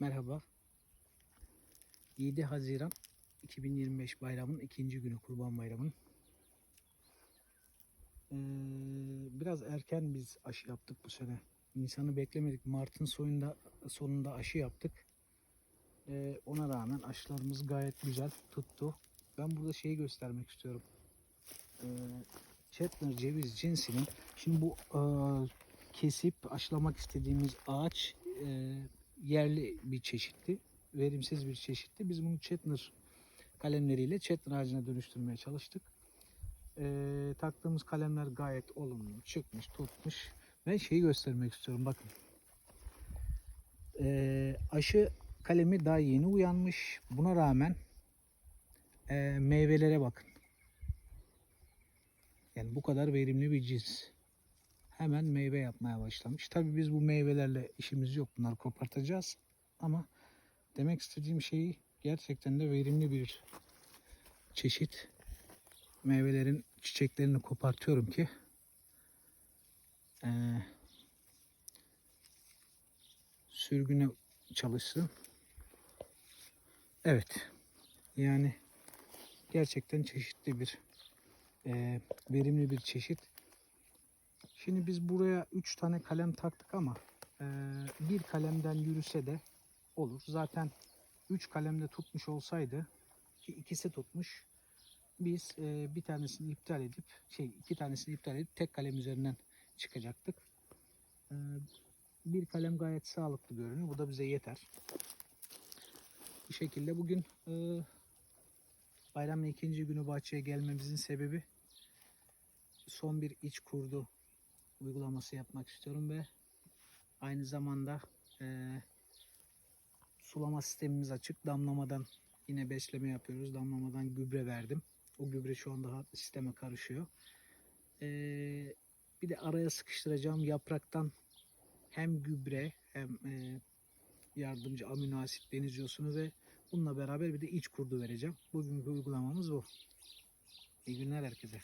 Merhaba. 7 Haziran 2025 bayramın ikinci günü Kurban Bayramı'nın. Ee, biraz erken biz aşı yaptık bu sene. Nisan'ı beklemedik. Mart'ın sonunda, sonunda aşı yaptık. Ee, ona rağmen aşılarımız gayet güzel tuttu. Ben burada şeyi göstermek istiyorum. Ee, Chetner ceviz cinsinin şimdi bu e, kesip aşılamak istediğimiz ağaç e, yerli bir çeşitti. Verimsiz bir çeşitti. Biz bunu Chetner kalemleriyle Chetner ağacına dönüştürmeye çalıştık. E, taktığımız kalemler gayet olumlu. Çıkmış, tutmuş. Ben şeyi göstermek istiyorum. Bakın. E, aşı kalemi daha yeni uyanmış. Buna rağmen e, meyvelere bakın. Yani bu kadar verimli bir cins. Hemen meyve yapmaya başlamış. Tabii biz bu meyvelerle işimiz yok. Bunları kopartacağız. Ama demek istediğim şey gerçekten de verimli bir çeşit. Meyvelerin çiçeklerini kopartıyorum ki eee sürgüne çalışsın. Evet. Yani gerçekten çeşitli bir eee, verimli bir çeşit. Şimdi biz buraya 3 tane kalem taktık ama eee, bir kalemden yürüse de olur. Zaten 3 kalemde tutmuş olsaydı ki ikisi tutmuş. Biz eee, bir tanesini iptal edip şey iki tanesini iptal edip tek kalem üzerinden çıkacaktık. Eee, bir kalem gayet sağlıklı görünüyor. Bu da bize yeter. Bu şekilde bugün eee bayramın ikinci günü bahçeye gelmemizin sebebi son bir iç kurdu uygulaması yapmak istiyorum ve aynı zamanda eee, sulama sistemimiz açık. Damlamadan yine besleme yapıyoruz. Damlamadan gübre verdim. O gübre şu anda sisteme karışıyor. Eee, bir de araya sıkıştıracağım yapraktan hem gübre hem eee, yardımcı amino asit deniz yosunu ve bununla beraber bir de iç kurdu vereceğim. Bugünkü uygulamamız bu. İyi günler herkese.